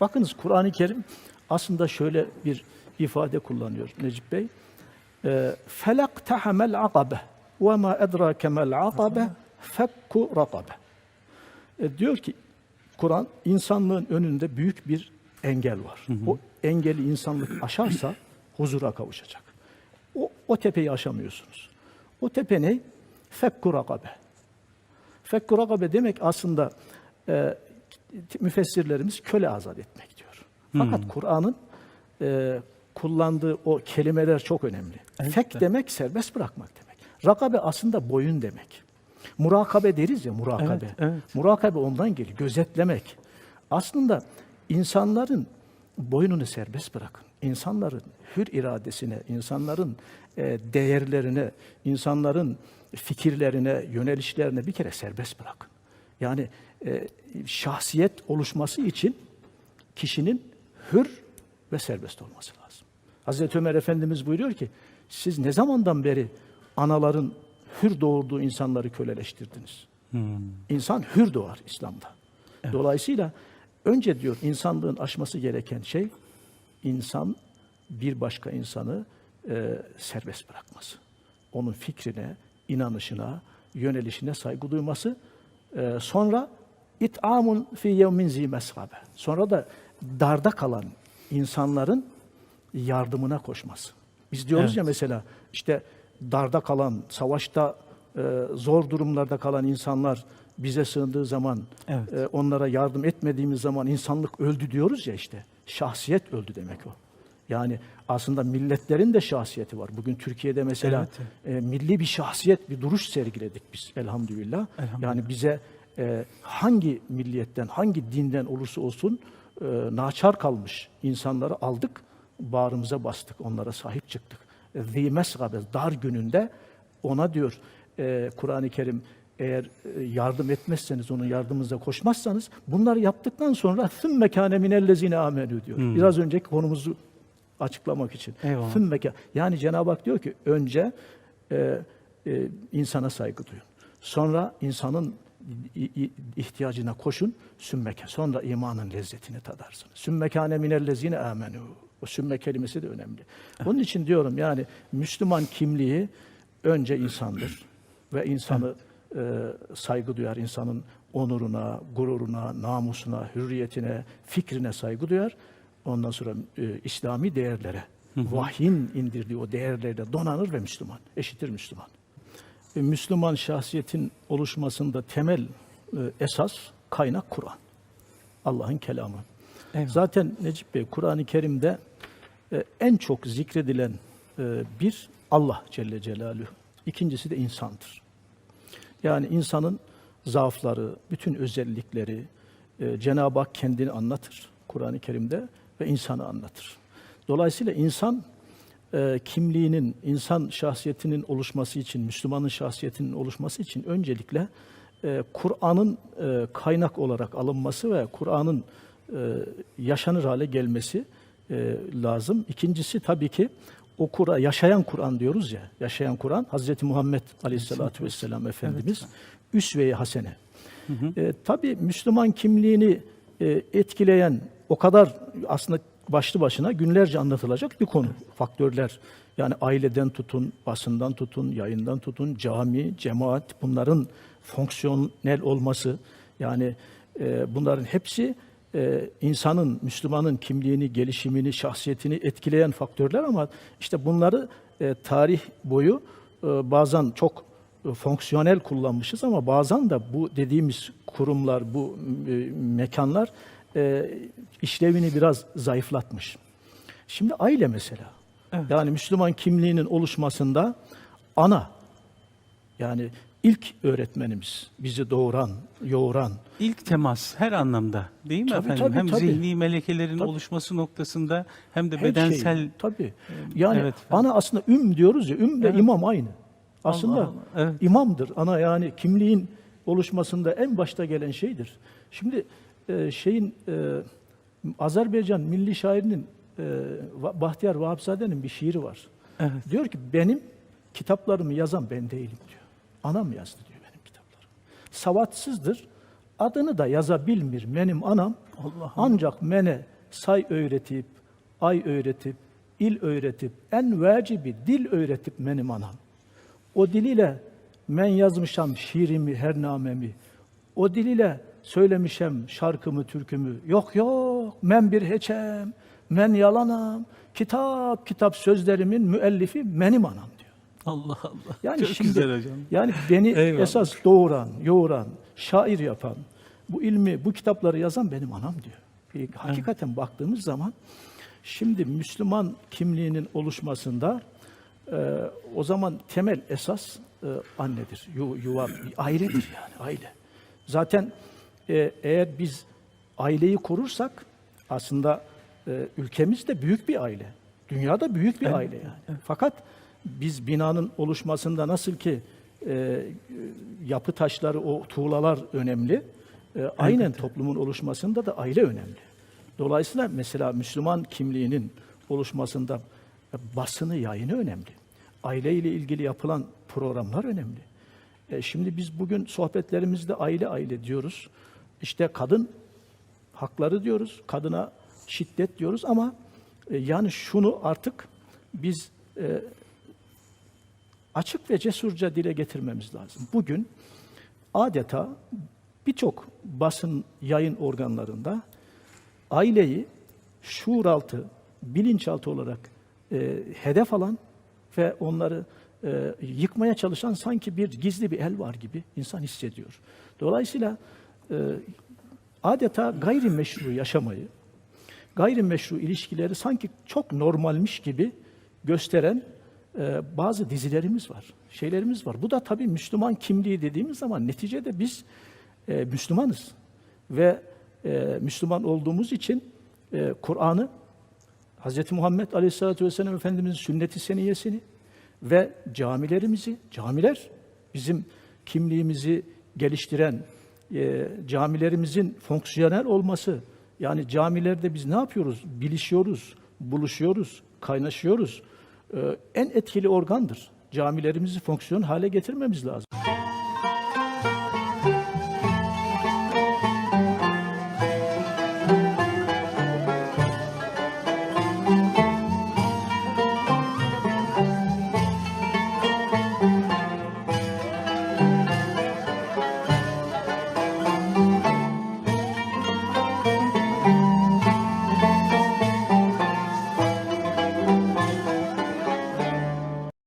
Bakınız Kur'an-ı Kerim aslında şöyle bir ifade kullanıyor Necip Bey. Ee, Felak tahamel akabe ve ma edrake mel akabe fekku rakabe. E, diyor ki Kur'an insanlığın önünde büyük bir engel var. O engeli insanlık aşarsa huzura kavuşacak. O, o tepeyi aşamıyorsunuz. O tepe ne? Fekku rakabe. Fekku rakabe demek aslında e, müfessirlerimiz köle azat etmek diyor. Fakat Kur'an'ın e, kullandığı o kelimeler çok önemli. Fek demek serbest bırakmak demek. Rakabe aslında boyun demek. Murakabe deriz ya murakabe. Evet, evet. Murakabe ondan geliyor. Gözetlemek. Aslında insanların boynunu serbest bırakın. İnsanların hür iradesine, insanların e, değerlerine, insanların fikirlerine, yönelişlerine bir kere serbest bırakın. Yani e, şahsiyet oluşması için kişinin hür ve serbest olması lazım. Hazreti Ömer Efendimiz buyuruyor ki, siz ne zamandan beri anaların hür doğurduğu insanları köleleştirdiniz? İnsan hür doğar İslam'da. Dolayısıyla önce diyor insanlığın aşması gereken şey insan bir başka insanı e, serbest bırakması. Onun fikrine, inanışına, yönelişine saygı duyması. E, sonra it'amun fi yevmin zi mesgabe. Sonra da darda kalan insanların yardımına koşması. Biz diyoruz Evet. ya mesela işte darda kalan, savaşta e, zor durumlarda kalan insanlar bize sığındığı zaman, Evet. e, onlara yardım etmediğimiz zaman insanlık öldü diyoruz ya işte. Şahsiyet öldü demek o. Yani aslında milletlerin de şahsiyeti var. Bugün Türkiye'de mesela e, milli bir şahsiyet, bir duruş sergiledik biz elhamdülillah. Elhamdülillah. Yani bize e, hangi milliyetten, hangi dinden olursa olsun e, naçar kalmış insanları aldık, bağrımıza bastık, onlara sahip çıktık. Zimes gabe, dar gününde ona diyor e, Kur'an-ı Kerim eğer e, yardım etmezseniz, onun yardımınıza koşmazsanız bunları yaptıktan sonra tüm mekane minellezine amenü diyor. Hmm. Biraz önceki konumuzu açıklamak için. Tüm mekan. Yani Cenab-ı Hak diyor ki önce e, e, insana saygı duyun. Sonra insanın ihtiyacına koşun. Sümmeke. Sonra imanın lezzetini tadarsınız. Sümmekâne minellezine âmenû. O sümme kelimesi de önemli. Onun için diyorum yani Müslüman kimliği önce insandır ve insanı e, saygı duyar. insanın onuruna, gururuna, namusuna, hürriyetine, fikrine saygı duyar. Ondan sonra e, İslami değerlere, vahyin indirdiği o değerlerle donanır ve Müslüman, eşittir Müslüman. E, Müslüman şahsiyetin oluşmasında temel e, esas kaynak Kur'an. Allah'ın kelamı. Eyvallah. Zaten Necip Bey Kur'an-ı Kerim'de e, en çok zikredilen bir Allah Celle Celaluhu. İkincisi de insandır. Yani insanın zaafları, bütün özellikleri Cenab-ı Hak kendini anlatır Kur'an-ı Kerim'de ve insanı anlatır. Dolayısıyla insan e, kimliğinin, insan şahsiyetinin oluşması için, Müslümanın şahsiyetinin oluşması için öncelikle e, Kur'an'ın e, kaynak olarak alınması ve Kur'an'ın e, yaşanır hale gelmesi e, lazım. İkincisi tabii ki o Kur'an, yaşayan Kur'an diyoruz ya, yaşayan Kur'an, Hazreti Muhammed Aleyhisselatü Vesselam Efendimiz, üsve-i hasene. E, tabii Müslüman kimliğini e, etkileyen o kadar aslında başlı başına günlerce anlatılacak bir konu. Faktörler yani aileden tutun, basından tutun, yayından tutun, cami, cemaat bunların fonksiyonel olması yani e, bunların hepsi e, insanın, Müslümanın kimliğini, gelişimini, şahsiyetini etkileyen faktörler ama işte bunları e, tarih boyu e, bazen çok e, fonksiyonel kullanmışız ama bazen de bu dediğimiz kurumlar, bu e, mekanlar e, işlevini biraz zayıflatmış. Şimdi aile mesela. Evet. Yani Müslüman kimliğinin oluşmasında ana yani ilk öğretmenimiz, bizi doğuran, yoğuran, İlk temas her anlamda değil mi Tabii, efendim? tabii, hem tabii. zihni melekelerin Tabii. oluşması noktasında hem de her bedensel şey. Tabii. Yani evet. ana aslında üm diyoruz ya, üm ve Evet. imam aynı. Aslında Allah, evet. imamdır. Ana yani kimliğin oluşmasında en başta gelen şeydir. Şimdi e, şeyin e, Azerbaycan milli şairinin e, Bahtiyar Vahapzade'nin bir şiiri var. Evet. Diyor ki benim kitaplarımı yazan ben değilim diyor. Anam yazdı diyor benim kitaplarımı. Savatsızdır adını da yazabilmir benim anam. Allah Ancak mene say öğretip, ay öğretip, il öğretip, en vacibi dil öğretip benim anam. O diliyle men yazmışam şiirimi, her namemi. O diliyle söylemişem şarkımı, türkümü. Yok yok, men bir heçem, men yalanam. Kitap kitap sözlerimin müellifi benim anam diyor. Allah Allah. Yani Çok şimdi güzel hocam. yani beni Eyvallah. esas doğuran, yoğuran, şair yapan, bu ilmi, bu kitapları yazan benim anam diyor. Bir hakikaten baktığımız zaman şimdi Müslüman kimliğinin oluşmasında e, o zaman temel esas e, annedir, yu, yuva, ailedir yani aile. Zaten e, eğer biz aileyi korursak aslında e, ülkemiz de büyük bir aile. Dünyada büyük bir aile yani. Fakat biz binanın oluşmasında nasıl ki e, yapı taşları, o tuğlalar önemli. e, aynen toplumun oluşmasında da aile önemli. Dolayısıyla mesela Müslüman kimliğinin oluşmasında e, basını, yayını önemli. Aile ile ilgili yapılan programlar önemli. E, şimdi biz bugün sohbetlerimizde aile aile diyoruz. İşte kadın hakları diyoruz, kadına şiddet diyoruz ama e, yani şunu artık biz e, açık ve cesurca dile getirmemiz lazım. Bugün adeta birçok basın yayın organlarında aileyi şuuraltı, bilinçaltı olarak e, hedef alan ve onları e, yıkmaya çalışan sanki bir gizli bir el var gibi insan hissediyor. Dolayısıyla adeta gayrimeşru yaşamayı, gayrimeşru ilişkileri sanki çok normalmiş gibi gösteren e, bazı dizilerimiz var, şeylerimiz var. Bu da tabii Müslüman kimliği dediğimiz zaman neticede biz e, Müslümanız ve e, Müslüman olduğumuz için Kur'an'ı, Hz. Muhammed Aleyhisselatü Vesselam Efendimizin sünnet-i seniyesini ve camilerimizi, camiler bizim kimliğimizi geliştiren, e, camilerimizin fonksiyonel olması, yani camilerde biz ne yapıyoruz? Bilişiyoruz, buluşuyoruz, kaynaşıyoruz. E, en etkili organdır. Camilerimizi fonksiyon hale getirmemiz lazım.